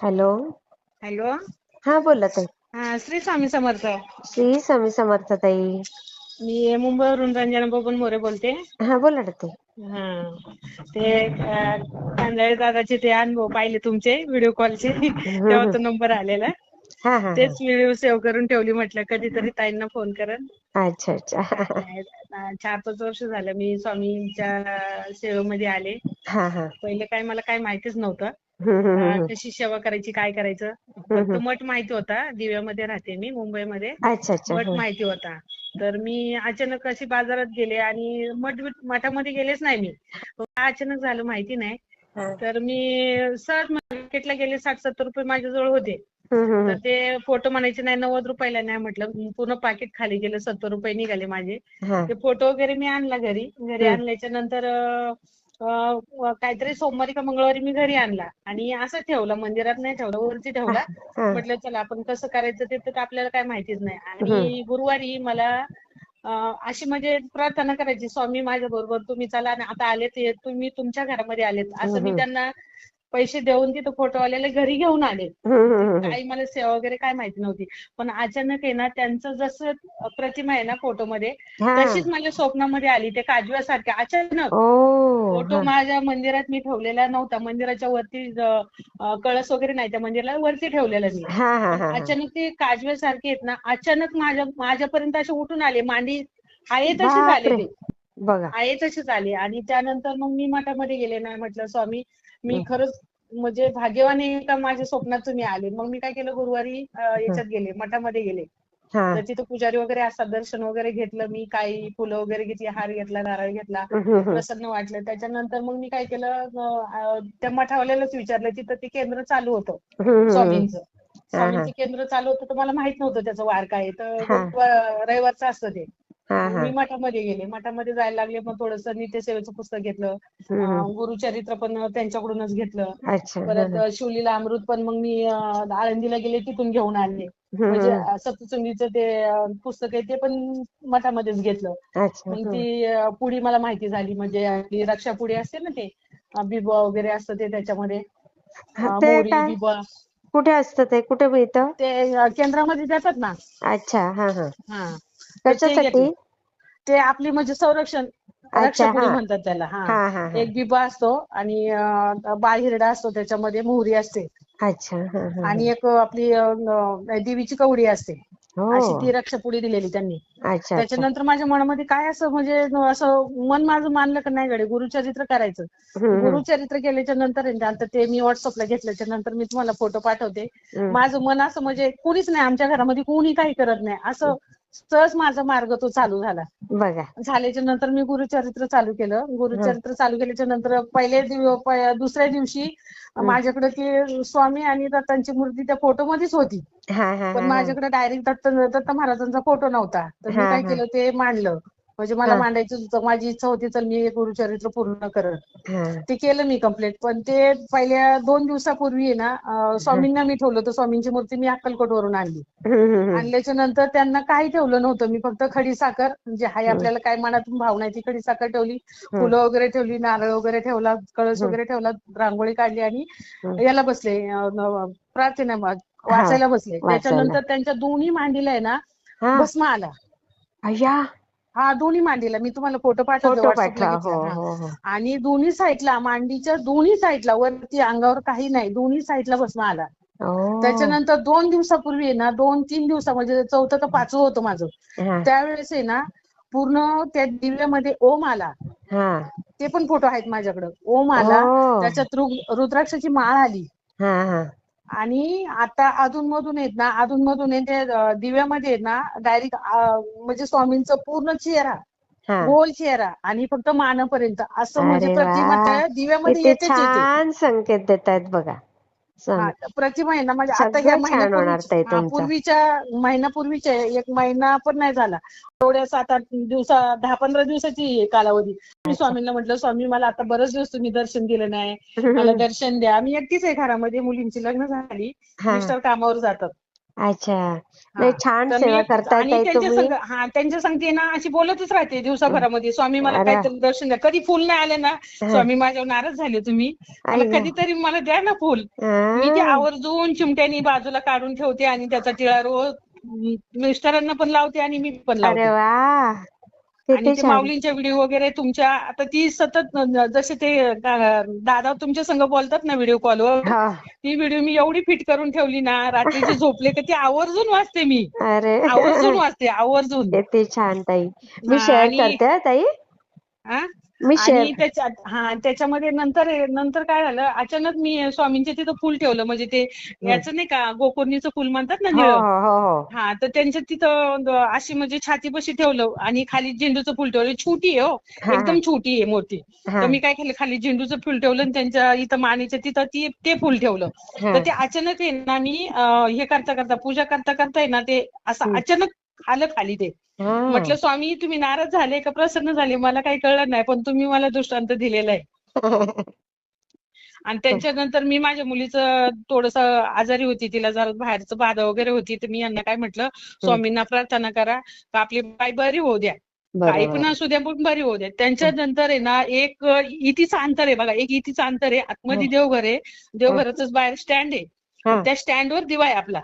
Hello. Hello. हा बोला ताई. हा श्री स्वामी समर्थ. श्री स्वामी समर्थ ताई. मी मुंबईवरून रंजना बबन मोरे बोलते. हा बोला ना ताई. हा ते अं, कांदळे दादाचे ते अनुभव पाहिले तुमचे व्हिडिओ कॉलचे. तेव्हा तो नंबर आलेला. हा हा तेच व्हिडिओ सेव्ह करून ठेवली म्हटलं कधीतरी ताईंना फोन करन. अच्छा अच्छा. चार पाच वर्ष झालं मी स्वामींच्या सेवेमध्ये आले. हा हा. पहिले काय मला काय माहितीच नव्हतं. कशी सेवा करायची काय करायचं? फक्त मठ माहिती होता दिव्यामध्ये राहते मी मुंबईमध्ये. मठ. माहिती होता. तर मी अचानक अशी बाजारात गेले आणि मठ मठामध्ये गेलेच नाही मी. अचानक झालं माहिती नाही. तर मी सहज मार्केटला गेले साठ सत्तर रुपये माझ्याजवळ होते. तर ते फोटो म्हणायचे नाही नव्वद रुपयाला नाही म्हटलं पूर्ण पाकिट खाली गेलं सत्तर रुपये निघाले माझे. ते फोटो वगैरे मी आणला घरी घरी. आणल्याच्या नंतर काहीतरी सोमवारी का मंगळवारी मी घरी आणला आणि असं ठेवला मंदिरात नाही ठेवला वरती ठेवला. म्हटलं चला आपण कसं करायचं ते तर आपल्याला काय माहितीच नाही. आणि गुरुवारी मला अशी म्हणजे प्रार्थना करायची स्वामी माझ्या बरोबर तुम्ही चला आणि आता आलेत तुम्ही तुमच्या घरामध्ये आलेत असं मी. त्यांना पैसे देऊन तिथं फोटोवाल्याला घरी घेऊन आले. काही मला सेवा वगैरे काय माहिती नव्हती पण अचानक आहे ना त्यांचं जसं प्रतिमा आहे ना फोटोमध्ये. तशीच माझ्या स्वप्नामध्ये आली ते काजव्यासारख्या अचानक फोटो. माझ्या मंदिरात मी ठेवलेला नव्हता मंदिराच्या वरती कळस वगैरे नाही त्या मंदिराला वरती ठेवलेला मी. अचानक ते काजव्यासारखे आहेत ना अचानक माझ्या माझ्यापर्यंत असे उठून आले मांडी आहे तसेच आले बापरे ते बघा आहे तसेच आले आणि त्यानंतर मग मी मठामध्ये गेले ना म्हटलं स्वामी मी. खरंच म्हणजे भाग्यवान आहे का माझ्या स्वप्नात तुम्ही आले मग मी काय केलं गुरुवारी अं, याच्यात गेले मठामध्ये गेले हा तर तिथं पुजारी वगैरे असतात दर्शन वगैरे घेतलं मी काही फुलं वगैरे घेतली हार घेतला नारळ घेतला हम्म, हम्म, हम्म. प्रसन्न वाटलं त्याच्यानंतर मग मी काय केलं अं, त्या मठावाल्यालाच विचारलं तिथं ते केंद्र चालू होतं हम्म, हम्म, हम्म. स्वामींचं. स्वामींचं केंद्र चालू होतं तर मला माहीत नव्हतं त्याचं वार काय आहे. तर हा. गुरुवार- रविवारचं असतं ते मी मठामध्ये गेले. मठामध्ये जायला लागले मग थोडंसं नित्यसेवेचं पुस्तक घेतलं. गुरुचरित्र पण त्यांच्याकडूनच घेतलं. परत. शिवलीला अमृत पण मग मी आळंदीला गेले तिथून घेऊन आले हम्म, म्हणजे सप्तशृंगीचं ते पुस्तक आहे ते पण मठामध्येच घेतलं. मग. ती पुडी मला माहिती झाली. म्हणजे आपली रक्षा पुडी असते ना ते अं, बिबवा वगैरे असतं ते त्याच्यामध्ये. बिबवा. कुठे असतं ते? कुठे मिळतं? ते केंद्रामध्ये देतात ना. अच्छा हा. हा. तर ते आपली म्हणजे संरक्षण हा. म्हणतात त्याला हा. एक बिबा असतो आणि अं, बाळहिरडा असतो त्याच्यामध्ये मोहरी असते. अच्छा आणि. एक आपली देवीची कवडी असते. अशी हो ती रक्षापुडी दिलेली त्यांनी. त्याच्यानंतर माझ्या मनामध्ये काय असं म्हणजे असं मन माझं मानलं का नाही गडे गुरुचरित्र करायचं. गुरुचरित्र केल्याच्यानंतर ते मी व्हॉट्सअपला घेतल्याच्या नंतर मी तुम्हाला फोटो पाठवते. माझं मन असं म्हणजे कुणीच नाही आमच्या घरामध्ये कुणी काही करत नाही. असं सहज माझा मार्ग तो चालू झाला. बघा. झाल्याच्यानंतर मी गुरुचरित्र चालू केलं. गुरुचरित्र चालू केल्याच्यानंतर पहिले दिव- प- दुसऱ्या दिवशी माझ्याकडे ती स्वामी आणि दत्तांची मूर्ती त्या फोटोमध्येच होती. पण माझ्याकडे डायरेक्ट दत्त दत्त महाराजांचा फोटो नव्हता. तर मी काय केलं ते मांडलं. म्हणजे मला मांडायचं होतं. माझी इच्छा होती चल मी गुरुचरित्र पूर्ण करत. ते केलं मी कंप्लीट पण ते पहिल्या दोन दिवसापूर्वी आहे ना स्वामींना मी ठेवलं होतं. स्वामींची मूर्ती मी अक्कलकोट वरून आणली. आणल्याच्या नंतर त्यांना काही ठेवलं नव्हतं. मी फक्त खडी साखर म्हणजे हाय आपल्याला काय मनातून भावना ती खडी साखर ठेवली. फुलं वगैरे ठेवली नारळ वगैरे ठेवला कळस वगैरे ठेवला रांगोळी काढली आणि. याला बसले प्रार्थना वाचायला बसले. त्याच्यानंतर त्यांच्या दोन्ही मांडीला आहे ना भस्म आला. हा दोन्ही मांडीला. मी तुम्हाला फोटो पाठवते हो हा. हो आणि दोन्ही साईडला मांडीच्या दोन्ही साईडला वरती अंगावर काही नाही. दोन्ही साईडला भस्म आला. त्याच्यानंतर दोन दिवसापूर्वी आहे ना दोन तीन दिवसा म्हणजे चौथं का पाचवं होतं माझं. त्यावेळेस आहे ना पूर्ण त्या दिव्यामध्ये ओम आला. ते पण फोटो आहेत माझ्याकडे. ओम आला. त्याच्यात रुद्राक्षाची माळ आली. आणि आता अधून मधून आहेत ना अधून मधून आहे ते दिव्यामध्ये आहेत ना डायरेक्ट म्हणजे स्वामींचं पूर्ण चेहरा गोल चेहरा आणि फक्त मानापर्यंत. असं म्हणजे प्रतिमा दिव्यामध्ये येते. छान संकेत देत आहेत बघा. हा स्वामी प्रतिमा आहे ना म्हणजे आता ह्या तुमचं. पूर्वीच्या महिन्यापूर्वीच्या एक महिना पण नाही झाला. एवढ्या सात आठ दिवसा दहा पंधरा दिवसाची आहे कालावधी. मी स्वामींना म्हटलं स्वामी मला आता बरेच दिवस तुम्ही दर्शन दिलं नाही. मला दर्शन द्या. मी एकटीच आहे घरामध्ये मुलींची लग्न झाली. मिस्टर कामावर जातात. अच्छा हा. नाही छान तर सेवा करताय आणि ताई त्यांच्या तुम्ही संग हा त्यांच्या संगती ना अशी बोलतच राहते दिवसाभरामध्ये स्वामी मला अरे. काहीतरी दर्शन द्या कधी फुल नाही आले ना स्वामी माझ्यावर नाराज झाले तुम्ही मला अय्या. कधीतरी मला द्या ना फुल मी ते हा. आवर्जून चिमट्यानी बाजूला काढून ठेवते आणि त्याचा टिळा रोज म, मिस्टरांना पण लावते आणि मी पण अरे लावते वा आणि ते माऊलींच्या व्हिडिओ वगैरे तुमच्या आता ती सतत जसे ते दादा तुमच्या संग बोलतात ना व्हिडिओ कॉलवर हा. ती व्हिडिओ मी एवढी फिट करून ठेवली ना रात्रीचे झोपले का ती आवर्जून वाचते मी. अरे. आवर्जून वाचते आवर्जून. किती छान ताई. मी शेअर करते हा ताई. हा मी आणि त्याच्यात हा त्याच्यामध्ये नंतर नंतर काय झालं? अचानक मी स्वामींच्या तिथं फुल ठेवलं. म्हणजे ते याचं नाही का गोकर्णीचं फुल म्हणतात ना हो निळं? हो हो हो. तर त्यांच्या तिथं अशी म्हणजे छातीपाशी ठेवलं आणि खाली झेंडूचं फुल ठेवलं. छोटी आहे हो. एकदम छोटी आहे मोठी. तर मी काय केलं? खाली झेंडूचं फुल ठेवलं आणि त्यांच्या इथं मानेच्या तिथं ती ते फुल ठेवलं. तर ते अचानक आहे ना मी हे करता करता पूजा करता करता आहे ना ते असं. अचानक आलं खाली ते. म्हटलं स्वामी तुम्ही नाराज झाले का? प्रसन्न झाले. मला काही कळलं नाही पण तुम्ही मला दृष्टांत दिलेला आहे. आणि त्याच्यानंतर मी माझ्या मुलीचं थोडस आजारी होती. तिला जरा बाहेरचं बाधा वगैरे होती. तर मी यांना काय म्हटलं स्वामींना प्रार्थना करा का आपली बाई बरी होऊ द्या. काही पण असू द्या पण बरी होऊ द्या. त्यांच्या नंतर आहे ना एक इतीचं अंतर आहे बघा. एक इतीचं अंतर आहे. आतमध्ये देवघर आहे. देवघराचंच बाहेर स्टँड आहे. हा. त्या स्टँडवर दिवा आहे आपला.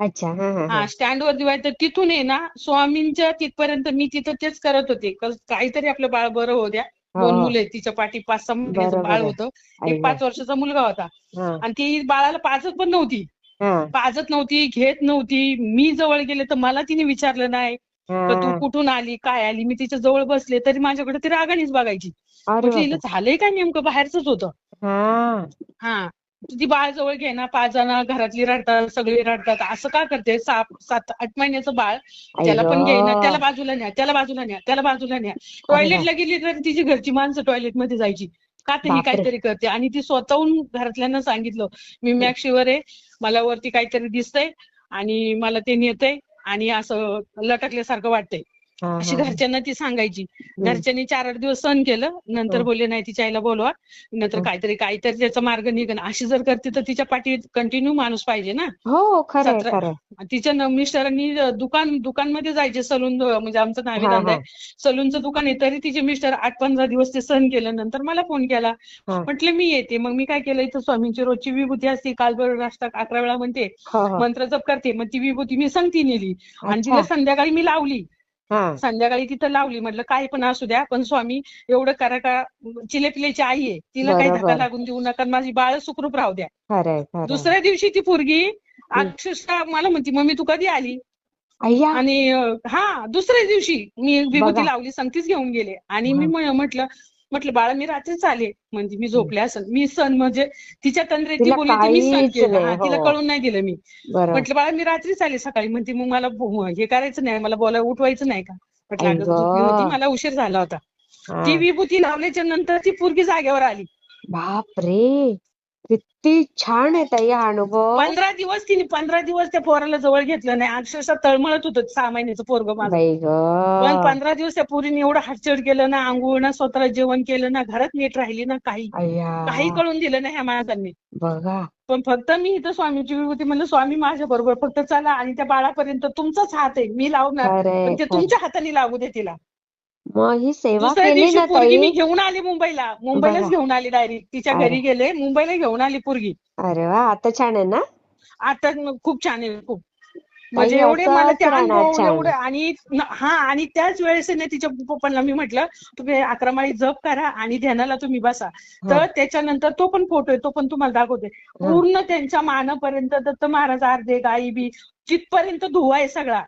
अच्छा. हा हा हा. हा स्टँडवर तर तिथून आहे ना स्वामींच्या तिथपर्यंत मी तिथं तेच करत होते. क- काहीतरी आपलं बाळ बरं होऊ द्या. हो, दोन हो. मुलं आहेत तिच्या पाठी पाच सहा महिन्याचं बरोबर बाळ आहे. होतं. एक पाच वर्षाचा मुलगा होता. हा. आणि ती बाळाला पाजत पण नव्हती. हा. पाजत नव्हती घेत नव्हती. मी जवळ गेले तर मला तिने विचारलं नाही. का तू हा. कुठून आली? काय आली? मी तिच्या जवळ बसले तरी माझ्याकडे ती रागानेच बघायची. अरे म्हटलं हिला बापरे. झालंय काय नेमकं? बाहेरच होतं. हा. हा. ती बाळ जवळ घे ना पाजाना घरातली रडतात सगळे रडतात. असं का करते? सात सात आठ महिन्याचं बाळ त्याला पण घेईना अय्यो. त्याला बाजूला न्या त्याला बाजूला न्या त्याला बाजूला न्या. टॉयलेटला गेली तर तिची घरची माणसं टॉयलेटमध्ये जायची. का तर ही बापरे. काहीतरी करते? आणि ती स्वतःहून घरातल्यांना सांगितलं मी मॅक्शीवर आहे. मला वरती काहीतरी दिसतंय आणि मला ते नेतंय आणि असं लटकल्यासारखं वाटतंय. अशी. घरच्यांना ती सांगायची. घरच्यांनी चार आठ दिवस सहन केलं नंतर. बोलले नाही तिच्या आईला बोलवा. नंतर. काहीतरी काहीतरी त्याचा मार्ग निघन. अशी जर करते तर तिच्या पाठी कंटिन्यू माणूस पाहिजे ना. हो तिच्या मिस्टरांनी दुकान दुकानमध्ये जायचे सलून म्हणजे आमचं नावी धंदा. आहे सलूनचं दुकान आहे तरी तिचे मिस्टर आठ पंधरा दिवस ते सहन केलं. नंतर मला फोन केला. म्हटलं मी येते. मग मी काय केलं इथं स्वामींची रोजची विभूती असते. काल बरोबर असतात अकरा वेळा म्हणते. मंत्र जप करते. मग ती विभूती मी संगती नेली. आणि तिला संध्याकाळी मी लावली. संध्याकाळी तिथं लावली. म्हटलं काही पण असू द्या पण स्वामी एवढं करा का चिलेपिलेची आई आहे तिला काही धक्का. लागून देऊ नका माझी बाळ सुखरूप राहू द्या. दुसऱ्या दिवशी ती पोरगी अक्षरशः मला म्हणती मम्मी तू कधी आली? आणि हा दुसऱ्या दिवशी मी. विभूती लावली संगतीच घेऊन गेले. आणि. म- म्हटलं म्हटलं बाळा मी रात्रीच आले. म्हणजे मी झोपले असेल मी सण म्हणजे तिच्या तंद्रीत ती तिला बोलली ती मी सण केलं. हा तिला. कळून नाही दिलं मी. म्हटलं बाळा मी रात्रीच आले सकाळी. म्हणते मग मला हे करायचं नाही. मला बोला उठवायचं नाही का? म्हटलं अगं आई झोपली होती. गं. मला उशीर झाला होता. ती विभूती लावल्याच्या नंतर ती पोरगी जागेवर आली. बापरे. किती छान आहे ताई हा अनुभव. पंधरा दिवस तिने पंधरा दिवस त्या पोराला जवळ घेतलं नाही. अक्षरशः तळमळत होतं सहा महिन्याचं पोरग माझं. बाई पण ग पंधरा दिवस त्या पोरीने एवढं हातचड केलं ना आंघोळ ना स्वतःला जेवण केलं ना घरात नीट राहिली ना काही. काही कळून दिलं नाही ह्या माणसांनी. बघा. पण फक्त मी इथं स्वामीची विभूती म्हणलं स्वामी माझ्या बरोबर फक्त चला आणि त्या बाळापर्यंत तुमचाच हात आहे. मी लावणार. पण ते. तुमच्या हाताने लागू दे तिला. मग ही सेवा दुसऱ्या केली दिवशी ना पोरगी मी ताई घेऊन आली मुंबईला. मुंबईलाच बघा. घेऊन आली डायरेक्ट तिच्या अरे. घरी गेले मुंबईला घेऊन आली पोरगी. अरे वा आता छान आहे ना? आता खूप छान आहे खूप. म्हणजे ताई, एवढे मला असंच ते राहणार अनुभव छान. एवढे आणि न- हा आणि त्याच वेळेस आहे ना तिच्या पप्पांना मी म्हटलं तुम्ही अकरा माळी जप करा आणि ध्यानाला तुम्ही बसा. तर त्याच्यानंतर तो पण फोटो आहे तो पण तुम्हाला दाखवते. पूर्ण त्यांच्या मानापर्यंत दत्त महाराज अर्धे गाई बी जिथपर्यंत धुवा आहे सगळा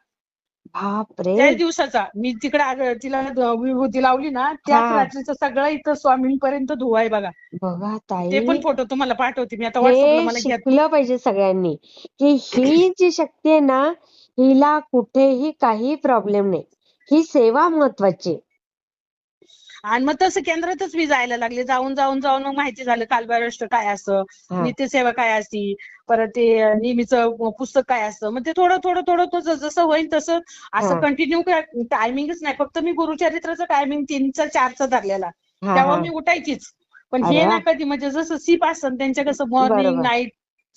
बापरे. त्याच दिवसाचा. मी तिकडे आग- तिला द- विभूती लावली ना त्याच हा. रात्रीचा सगळा इथं स्वामींपर्यंत धुवा आहे बघा. बघा ते ताई पण फोटो तुम्हाला पाठवते मी. आता व्हॉट्सअपला हे मला घ्या. शिकलं पाहिजे सगळ्यांनी. की ही जी शक्ती आहे ना हिला कुठेही काही प्रॉब्लेम नाही. ही सेवा महत्वाची आहे. आणि मग तसं केंद्रातच मी जायला लागले जाऊन जाऊन जाऊन मग माहिती झालं कालभैरष्ट काय असतं. नित्यसेवा काय असती परत ते नेहमीचं पुस्तक काय असतं मग ते थोडं थोडं थोडं जसं होईल तसं. असं कंटिन्यू टायमिंगच नाही फक्त मी गुरुचरित्राचं टायमिंग तीनचा चारचा धरलेला तेव्हा. मी उठायचीच पण हे. ना कधी म्हणजे जसं सीप असतं त्यांच्या कसं मॉर्निंग. नाईट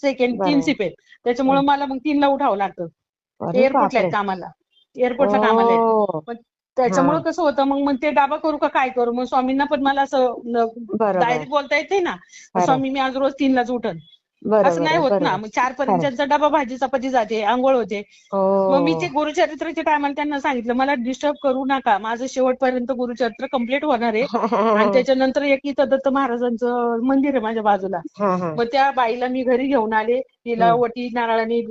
सेकंड तीन. सीप आहेत त्याच्यामुळे मला मग तीनला उठावं लागतं अरे एअरपोर्टला आहेत कामाला एअरपोर्टला कामाला आहेत त्याच्यामुळे. कसं होतं मग मग ते डाबा करू का काय करू? मग स्वामींना पण मला असं डायरेक्ट बोलता येते ना. स्वामी मी आज रोज तीनलाच बरोबर असं नाही होत ना. मग चार पर्यंत खरं. ज्यांचा डबा भाजी चपाती जाते आंघोळ होते. हो. मग मी ते गुरुचरित्राच्या टायमाला त्यांना सांगितलं मला डिस्टर्ब करू नका. माझं शेवटपर्यंत गुरुचरित्र कंप्लीट होणार आहे. आणि त्याच्यानंतर एक इथं दत्त महाराजांचं मंदिर आहे माझ्या बाजूला. मग त्या बाईला मी घरी घेऊन आले. तिला. वटी नारळाने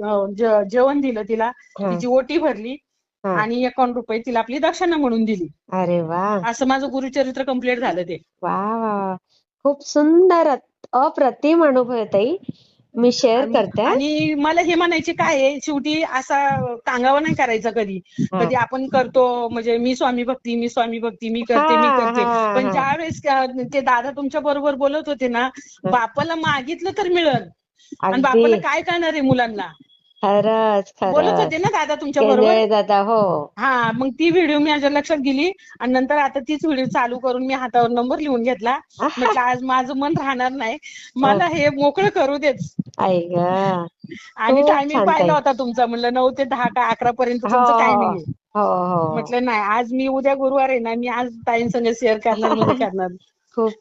जेवण दिलं तिला. तिची ओटी भरली. आणि एकावन्न रुपये तिला आपली दक्षिणा म्हणून दिली. अरे वा. असं माझं गुरुचरित्र कंप्लीट झालं ते. वा वा. खूप सुंदर अप्रतिम अनुभव आहे ताई. मी शेअर करते. आणि मला हे म्हणायचे काय आहे शेवटी असा कांगावा नाही करायचा कधी. कधी आपण करतो म्हणजे मी स्वामी भक्ती मी स्वामी भक्ती मी करते मी करते. पण. ज्यावेळेस ते दादा तुमच्या बरोबर बोलत होते ना बापाला मागितलं तर मिळल. आणि बापाला काय करणार आहे मुलांना? खरंच बोलत खरंच. होते ना दादा तुमच्या बरोबर? केंद्रे दादा हो. हा मग ती व्हिडिओ मी माझ्या लक्षात गेली आणि नंतर आता तीच व्हिडिओ चालू करून मी हातावर नंबर लिहून घेतला. म्हटलं आज माझं मन राहणार नाही. मला हे. मोकळं करू देच आई ग. आणि खूप टायमिंग छान पाहिला ताई. होता तुमचा. म्हणलं नऊ ते दहा का अकरा पर्यंत हो तुमचं टायमिंग आहे हो हो. म्हटलं नाही आज मी उद्या गुरुवार आहे ना मी आज ताईंसंग शेअर करणार म्हणजे करणार.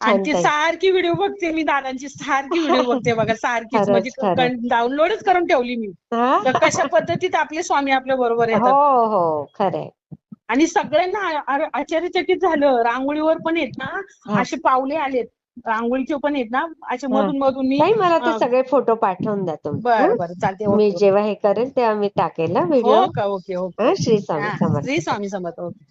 आणि ती सारखी व्हिडिओ बघते मी दादांची सारखी व्हिडिओ बघते बघा सारखीच. म्हणजे. डाउनलोडच करून ठेवली मी. हा? कशा पद्धतीत आपले स्वामी आपल्या बरोबर हो येतात. हो खरंय. आणि सगळ्यांना आश्चर्यचकित झालं. रांगोळीवर पण येत ना हा. असे पावले आलेत. रांगोळीचे पण येत ना असे हा. मधून मधून मी मला ते हा. सगळे फोटो पाठवून द्या तुम्ही. बरं हं? बरं चालते मी जेव्हा हे करेल तेव्हा मी टाकेल व्हिडिओ? हो का? Okay okay. श्री स्वामी हा, समर्थ. श्री स्वामी समर्थ. ओके.